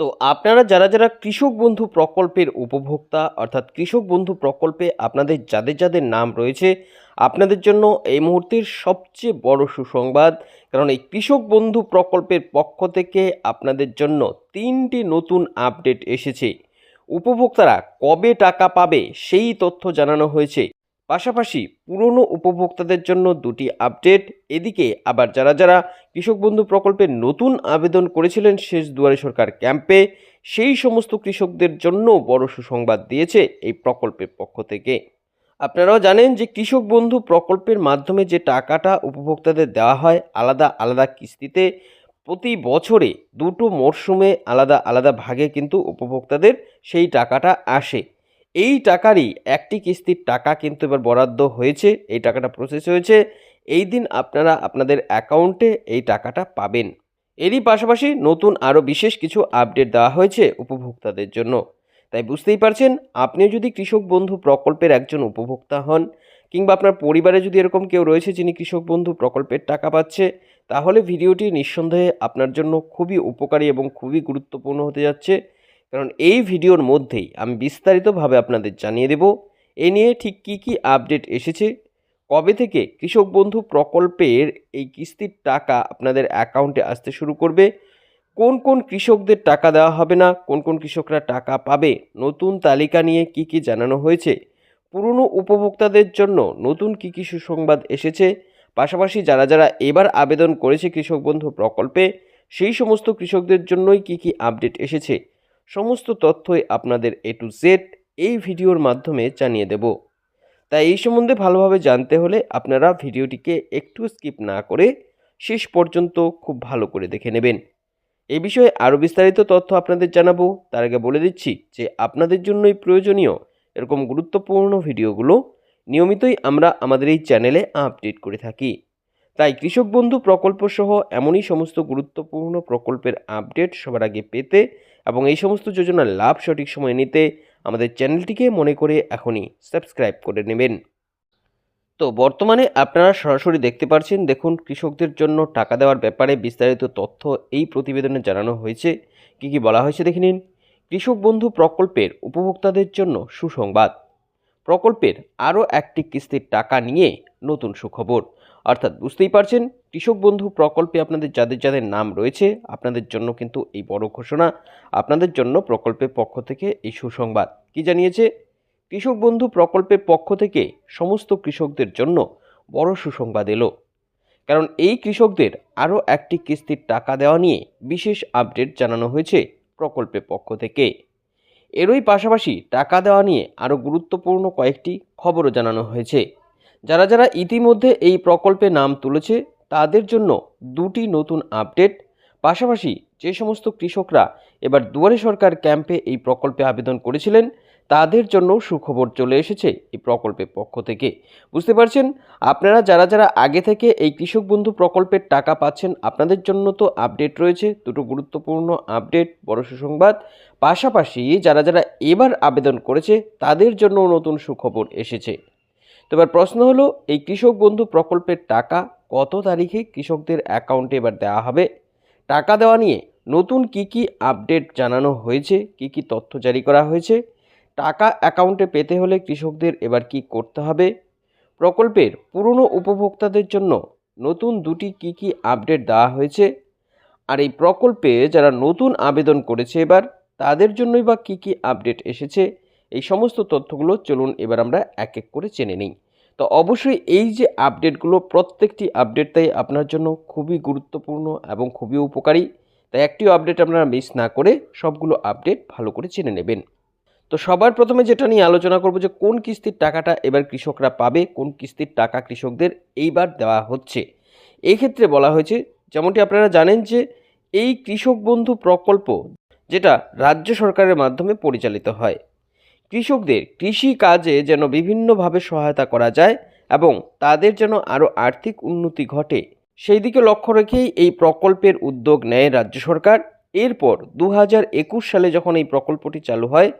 তো আপনারা যারা যারা কৃষক বন্ধু প্রকল্পের উপভোক্তা, অর্থাৎ কৃষক বন্ধু প্রকল্পে আপনাদের যাদের যাদের নাম রয়েছে, আপনাদের জন্য এই মুহূর্তের সবচেয়ে বড় সুসংবাদ, কারণ এই কৃষক বন্ধু প্রকল্পের পক্ষ থেকে আপনাদের জন্য তিনটি নতুন আপডেট এসেছে। উপভোক্তারা কবে টাকা পাবে সেই তথ্য জানানো হয়েছে। পাশাপাশি পুরনো উপভোক্তাদের জন্য দুটি আপডেট। এদিকে আবার যারা যারা কৃষক বন্ধু প্রকল্পের নতুন আবেদন করেছিলেন শেষ দুয়ারে সরকার ক্যাম্পে, সেই সমস্ত কৃষকদের জন্য বড় সুসংবাদ দিয়েছে এই প্রকল্পের পক্ষ থেকে। আপনারাও জানেন যে কৃষক বন্ধু প্রকল্পের মাধ্যমে যে টাকাটা উপভোক্তাদের দেওয়া হয় আলাদা আলাদা কিস্তিতে, প্রতি বছরে দুটো মরশুমে আলাদা আলাদা ভাগে কিন্তু উপভোক্তাদের সেই টাকাটা আসে। এই টাকারই একটি কিস্তির টাকা কিন্তু এবার বরাদ্দ হয়েছে, এই টাকাটা প্রসেস হয়েছে। এই দিন আপনারা আপনাদের অ্যাকাউন্টে এই টাকাটা পাবেন। এরই পাশাপাশি নতুন আরও বিশেষ কিছু আপডেট দেওয়া হয়েছে উপভোক্তাদের জন্য। তাই বুঝতেই পারছেন, আপনিও যদি কৃষক বন্ধু প্রকল্পের একজন উপভোক্তা হন কিংবা আপনার পরিবারে যদি এরকম কেউ রয়েছে যিনি কৃষক বন্ধু প্রকল্পের টাকা পাচ্ছে, তাহলে ভিডিওটি নিঃসন্দেহে আপনার জন্য খুবই উপকারী এবং খুবই গুরুত্বপূর্ণ হতে যাচ্ছে। কারণ এই ভিডিওর মধ্যেই আমি বিস্তারিতভাবে আপনাদের জানিয়ে দেব। এ নিয়ে ঠিক কী কী আপডেট এসেছে? কবে থেকে কৃষক বন্ধু প্রকল্পের এই কিস্তির টাকা আপনাদের অ্যাকাউন্টে আসতে শুরু করবে? কোন কোন কৃষকদের টাকা দেওয়া হবে না? কোন কোন কৃষকরা টাকা পাবে? নতুন তালিকা নিয়ে কি কি জানানো হয়েছে? পুরনো উপভোক্তাদের জন্য নতুন কি কি সুসংবাদ এসেছে? পাশাপাশি যারা যারা এবার আবেদন করেছে কৃষক বন্ধু প্রকল্পে, সেই সমস্ত কৃষকদের জন্যই কি কি আপডেট এসেছে? সমস্ত তথ্যই আপনাদের এ টু জেড এই ভিডিওর মাধ্যমে জানিয়ে দেব। তাই এই সম্বন্ধে ভালোভাবে জানতে হলে আপনারা ভিডিওটিকে একটু স্কিপ না করে শেষ পর্যন্ত খুব ভালো করে দেখে নেবেন। এ বিষয়ে আরও বিস্তারিত তথ্য আপনাদের জানাব। তার আগে বলে দিচ্ছি যে আপনাদের জন্যই প্রয়োজনীয় এরকম গুরুত্বপূর্ণ ভিডিওগুলো নিয়মিতই আমরা আমাদের এই চ্যানেলে আপডেট করে থাকি। তাই কৃষক বন্ধু প্রকল্প সহ এমনই সমস্ত গুরুত্বপূর্ণ প্রকল্পের আপডেট সবার আগে পেতে এবং এই সমস্ত যোজনার লাভ সঠিক সময় নিতে আমাদের চ্যানেলটিকে মনে করে এখনই সাবস্ক্রাইব করে নেবেন। তো বর্তমানে আপনারা সরাসরি দেখতে পাচ্ছেন দেখুন কৃষকদের জন্য টাকা দেওয়ার ব্যাপারে বিস্তারিত তথ্য এই প্রতিবেদনে জানানো হয়েছে। কি কি বলা হয়েছে দেখে নিন। কৃষক বন্ধু প্রকল্পের উপভোক্তাদের জন্য সুসংবাদ। প্রকল্পের আরও একটি কিস্তির টাকা নিয়ে নতুন সুখবর। অর্থাৎ বুঝতেই পারছেন কৃষক বন্ধু প্রকল্পে আপনাদের যাদের যাদের নাম রয়েছে, আপনাদের জন্য কিন্তু এই বড় ঘোষণা। আপনাদের জন্য প্রকল্পের পক্ষ থেকে এই সুসংবাদ। কি জানিয়েছে? কৃষক বন্ধু প্রকল্পের পক্ষ থেকে সমস্ত কৃষকদের জন্য বড় সুসংবাদ এলো। কারণ এই কৃষকদের আরও একটি কিস্তির টাকা দেওয়া নিয়ে বিশেষ আপডেট জানানো হয়েছে প্রকল্পের পক্ষ থেকে। এরই পাশাপাশি টাকা দেওয়া নিয়ে আরও গুরুত্বপূর্ণ কয়েকটি খবরও জানানো হয়েছে। যারা যারা ইতিমধ্যে এই প্রকল্পে নাম তুলেছে তাদের জন্য দুটি নতুন আপডেট। পাশাপাশি যে সমস্ত কৃষকরা এবার দুয়ারে সরকার ক্যাম্পে এই প্রকল্পে আবেদন করেছিলেন, তাদের জন্য সুখবর চলে এসেছে এই প্রকল্পের পক্ষ থেকে। বুঝতে পারছেন? আপনারা যারা যারা আগে থেকে এই কৃষক বন্ধু প্রকল্পের টাকা পাচ্ছেন, আপনাদের জন্য তো আপডেট রয়েছে, দুটো গুরুত্বপূর্ণ আপডেট, বড় সুসংবাদ। পাশাপাশি যারা যারা এবার আবেদন করেছে, তাদের জন্য নতুন সুখবর এসেছে। তো এবার প্রশ্ন হলো, এই কৃষক বন্ধু প্রকল্পের টাকা কত তারিখে কৃষকদের অ্যাকাউন্টে এবার দেওয়া হবে? টাকা দেওয়া নিয়ে নতুন কি কি আপডেট জানানো হয়েছে? কি কি তথ্য জারি করা হয়েছে? টাকা অ্যাকাউন্টে পেতে হলে কৃষকদের এবার কি করতে হবে? প্রকল্পের পুরনো উপভোক্তাদের জন্য নতুন দুটি কি কি আপডেট দেওয়া হয়েছে? আর এই প্রকল্পে যারা নতুন আবেদন করেছে এবার, তাদের জন্যই বা কী কী আপডেট এসেছে? এই সমস্ত তথ্যগুলো চলুন এবার আমরা এক এক করে জেনে নিই। তো অবশ্যই এই যে আপডেটগুলো প্রত্যেকটি আপডেট তাই আপনার জন্য খুবই গুরুত্বপূর্ণ এবং খুবই উপকারী। তাই একটিও আপডেট আপনারা মিস না করে সবগুলো আপডেট ভালো করে জেনে নেবেন। তো সবার প্রথমে যেটা নিয়ে আলোচনা করব যে কোন কিস্তির টাকাটা এবার কৃষকরা পাবে, কোন কিস্তির টাকা কৃষকদের এইবার দেওয়া হচ্ছে। এই ক্ষেত্রে বলা হয়েছে, যেমনটি আপনারা জানেন যে এই কৃষক বন্ধু প্রকল্প যেটা রাজ্য সরকারের মাধ্যমে পরিচালিত হয়। কৃষকদের কৃষি কাজে যেন বিভিন্নভাবে সহায়তা করা যায় এবং তাদের যেন আরও আর্থিক উন্নতি ঘটে। সেই দিকে লক্ষ্য রেখেই এই প্রকল্পের উদ্যোগ নেয় রাজ্য সরকার। এরপর দু সালে যখন এই প্রকল্পটি চালু হয়,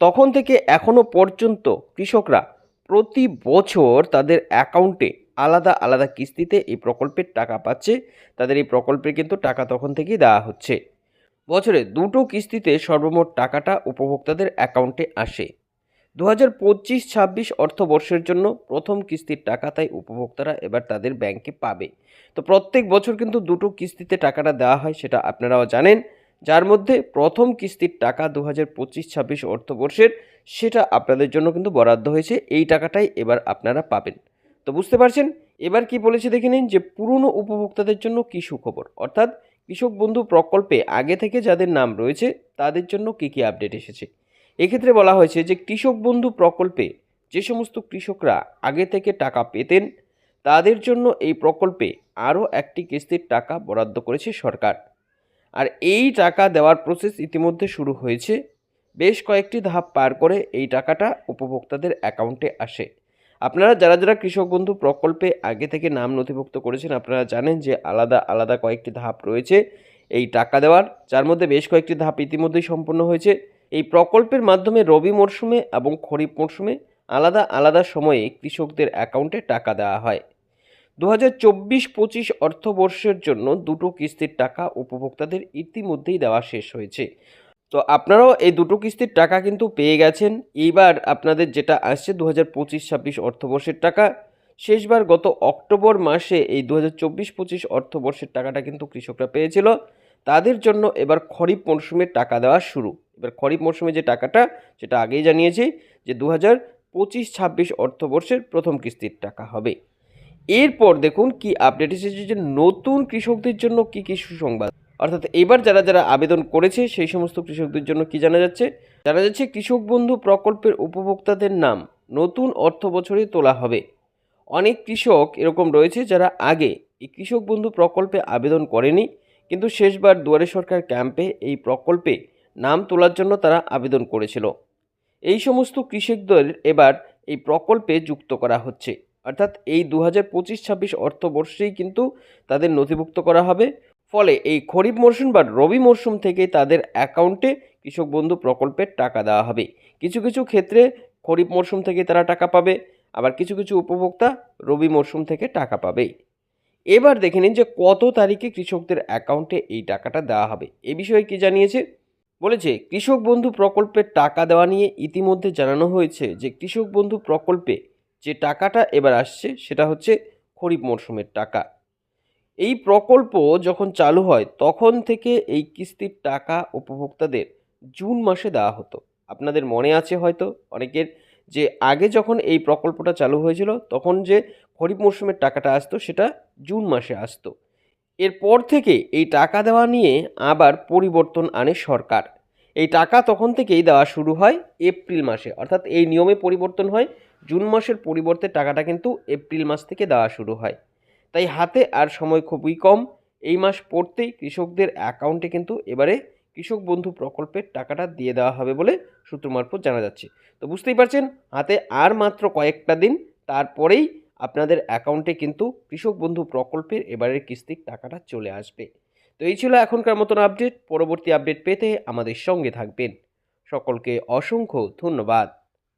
তখন থেকে এখনও পর্যন্ত কৃষকরা প্রতি বছর তাদের অ্যাকাউন্টে আলাদা আলাদা কিস্তিতে এই প্রকল্পের টাকা পাচ্ছে। তাদের এই প্রকল্পের কিন্তু টাকা তখন থেকেই দেওয়া হচ্ছে। বছরে দুটো কিস্তিতে সর্বমোট টাকাটা উপভোক্তাদের অ্যাকাউন্টে আসে। দু হাজার পঁচিশ ছাব্বিশ অর্থবর্ষের জন্য প্রথম কিস্তির টাকা তাই উপভোক্তারা এবার তাদের ব্যাংকে পাবে। তো প্রত্যেক বছর কিন্তু দুটো কিস্তিতে টাকাটা দেওয়া হয়, সেটা আপনারাও জানেন। যার মধ্যে প্রথম কিস্তির টাকা দু হাজার পঁচিশ ছাব্বিশ অর্থবর্ষের, সেটা আপনাদের জন্য কিন্তু বরাদ্দ হয়েছে। এই টাকাটাই এবার আপনারা পাবেন। তো বুঝতে পারছেন? এবার কি বলেছে দেখে নিন যে পুরনো উপভোক্তাদের জন্য কী সুখবর? অর্থাৎ কৃষক বন্ধু প্রকল্পে আগে থেকে যাদের নাম রয়েছে, তাদের জন্য কী কী আপডেট এসেছে? এক্ষেত্রে বলা হয়েছে যে, কৃষক বন্ধু প্রকল্পে যে সমস্ত কৃষকরা আগে থেকে টাকা পেতেন, তাদের জন্য এই প্রকল্পে আরও একটি কিস্তির টাকা বরাদ্দ করেছে সরকার। আর এই টাকা দেওয়ার প্রসেস ইতিমধ্যে শুরু হয়েছে। বেশ কয়েকটি ধাপ পার করে এই টাকাটা উপভোক্তাদের অ্যাকাউন্টে আসে। আপনারা যারা যারা কৃষক বন্ধু প্রকল্পে আগে থেকে নাম নথিভুক্ত করেছেন, আপনারা জানেন যে আলাদা আলাদা কয়েকটি ধাপ রয়েছে এই টাকা দেওয়ার। যার মধ্যে বেশ কয়েকটি ধাপ ইতিমধ্যেই সম্পন্ন হয়েছে। এই প্রকল্পের মাধ্যমে রবি মরশুমে এবং খরিফ মরশুমে আলাদা আলাদা সময়ে কৃষকদের অ্যাকাউন্টে টাকা দেওয়া হয়। দু হাজার চব্বিশ পঁচিশ অর্থবর্ষের জন্য দুটো কিস্তির টাকা উপভোক্তাদের ইতিমধ্যেই দেওয়া শেষ হয়েছে। তো আপনারাও এই দুটো কিস্তির টাকা কিন্তু পেয়ে গেছেন। এইবার আপনাদের যেটা আসছে দু হাজার পঁচিশ ছাব্বিশ অর্থবর্ষের টাকা, শেষবার গত অক্টোবর মাসে এই দু হাজার চব্বিশ পঁচিশ অর্থবর্ষের টাকাটা কিন্তু কৃষকরা পেয়েছিল। তাদের জন্য এবার খরিফ মরশুমের টাকা দেওয়া শুরু। এবার খরিফ মরশুমে যে টাকাটা, সেটা আগেই জানিয়েছি যে দু হাজার পঁচিশ ছাব্বিশ অর্থবর্ষের প্রথম কিস্তির টাকা হবে। এরপর দেখুন কি আপডেট এসেছে যে নতুন কৃষকদের জন্য কি কি সুসংবাদ। অর্থাৎ এবার যারা যারা আবেদন করেছে, সেই সমস্ত কৃষকদের জন্য কি জানা যাচ্ছে? জানা যাচ্ছে কৃষক বন্ধু প্রকল্পের উপভোক্তাদের নাম নতুন অর্থ বছরে তোলা হবে। অনেক কৃষক এরকম রয়েছে যারা আগে এই কৃষক বন্ধু প্রকল্পে আবেদন করেনি, কিন্তু শেষবার দুয়ারে সরকার ক্যাম্পে এই প্রকল্পে নাম তোলার জন্য তারা আবেদন করেছিল। এই সমস্ত কৃষকদের এবার এই প্রকল্পে যুক্ত করা হচ্ছে। অর্থাৎ এই দু হাজার পঁচিশ ছাব্বিশ অর্থবর্ষেই কিন্তু তাদের নথিভুক্ত করা হবে। ফলে এই খরিফ মরশুম বা রবি মরশুম থেকে তাদের অ্যাকাউন্টে কৃষক বন্ধু প্রকল্পের টাকা দেওয়া হবে। কিছু কিছু ক্ষেত্রে খরিফ মরশুম থেকে তারা টাকা পাবে, আবার কিছু কিছু উপভোক্তা রবি মরশুম থেকে টাকা পাবে। এবার দেখে নিন যে কত তারিখে কৃষকদের অ্যাকাউন্টে এই টাকাটা দেওয়া হবে। এ বিষয়ে কি জানিয়েছে? বলেছে, কৃষক বন্ধু প্রকল্পের টাকা দেওয়া নিয়ে ইতিমধ্যে জানানো হয়েছে যে কৃষক বন্ধু প্রকল্পে যে টাকাটা এবার আসছে সেটা হচ্ছে খরিফ মরশুমের টাকা। এই প্রকল্প যখন চালু হয়, তখন থেকে এই কিস্তির টাকা উপভোক্তাদের জুন মাসে দেওয়া হতো। আপনাদের মনে আছে হয়তো অনেকের যে আগে যখন এই প্রকল্পটা চালু হয়েছিল, তখন যে খরিফ মরশুমের টাকাটা আসতো, সেটা জুন মাসে আসতো। এরপর থেকে এই টাকা দেওয়া নিয়ে আবার পরিবর্তন আনে সরকার। এই টাকা তখন থেকেই দেওয়া শুরু হয় এপ্রিল মাসে। অর্থাৎ এই নিয়মে পরিবর্তন হয়, জুন মাসের পরিবর্তে টাকাটা কিন্তু এপ্রিল মাস থেকে দেওয়া শুরু হয়। তাই হাতে আর সময় খুবই কম। এই মাস পড়তেই কৃষকদের অ্যাকাউন্টে কিন্তু এবারে কৃষক বন্ধু প্রকল্পের টাকাটা দিয়ে দেওয়া হবে বলে সূত্র মারফত জানা যাচ্ছে। তো বুঝতেই পারছেন, হাতে আর মাত্র কয়েকটা দিন, তারপরেই আপনাদের অ্যাকাউন্টে কিন্তু কৃষক বন্ধু প্রকল্পের এবারের কিস্তির টাকাটা চলে আসবে। তো এই ছিল এখনকার মতন আপডেট। পরবর্তী আপডেট পেতে আমাদের সঙ্গে থাকবেন। সকলকে অসংখ্য ধন্যবাদ।